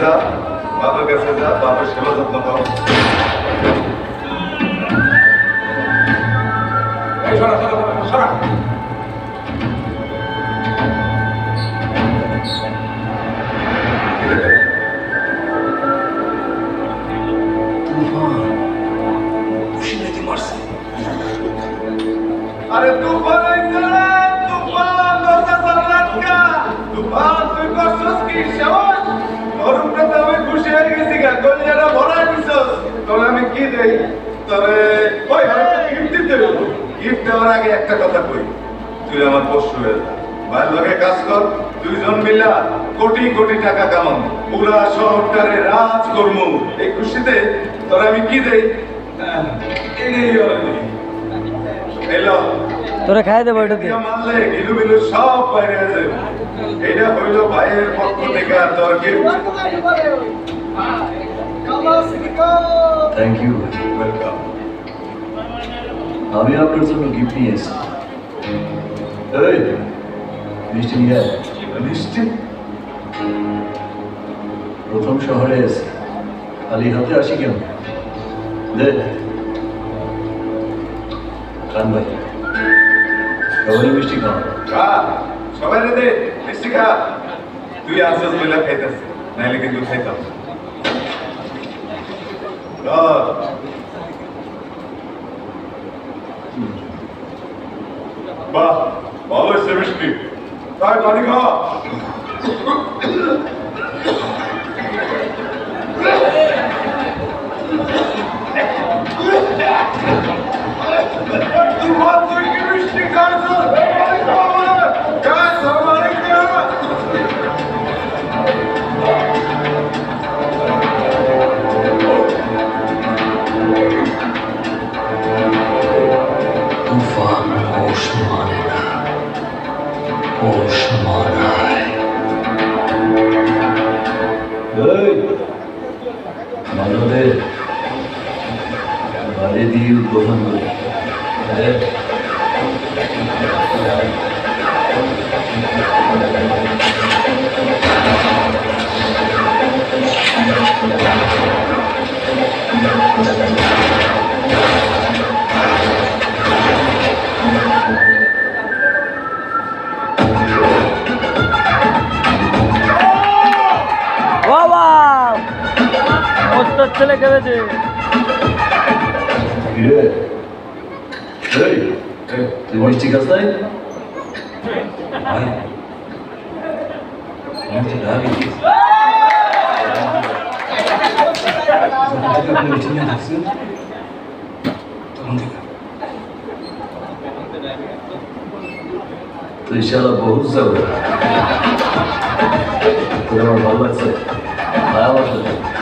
যা বাবার কাছে যা বাবার সেবা যত্ন কর। আরে তুফান তুফান তুফান তুই করছস কি? সাবাস কলিজাটা ভরাই দিছস তোরে আমি কি দেই? তবে ওই গিফট দিতে গিফট দেওয়ার আগে একটা কথা কই। তুই আমার পশু হয়ে যা। ভাইয়ের লগে কাজ কর। দুইজন মিলা কোটি কোটি টাকা কামাম পুরা শহরটারে রাজ করমু। এই খুশিতে তোরে আমি কি দেই? এলো তোরা খাই দেবো এটা মারলে গিলু বিলু সব বাইরে আছে। এটা হইল ভাইয়ের পক্ষ থেকে তোর গিফট থ্যাংক ইউ ওয়েলকাম আমি আপনার জন্য গিফট নিয়ে এসেছি এই মিষ্টি নিয়ে মিষ্টি প্রথম শহরে এসে খালি হাতে আসি কেন দে খান ভাই সবাই মিষ্টি খাও সবাই রে দে মিষ্টি খা তুই আসছিস বলে খাইতেছ নাইলে কিন্তু খাইতাম। বাহ ভালো সেমিস্ট্রি তাই পানি হোশ মানে না হোশ মানায় এই মানবে বাড়ি দিয়ে উদ্বোধন করে মস্ত ছেলে খেলেছে কিরে এই তুই মিষ্টি খাস নাই ভাই আমি তো রাগি যখন থেকে আপনি মিষ্টি নিয়ে থাকছেন তখন থেকে তো ইনশাল্লাহ বহুত যাবে তোর আমার ভালো লাগছে ভালো লাগছে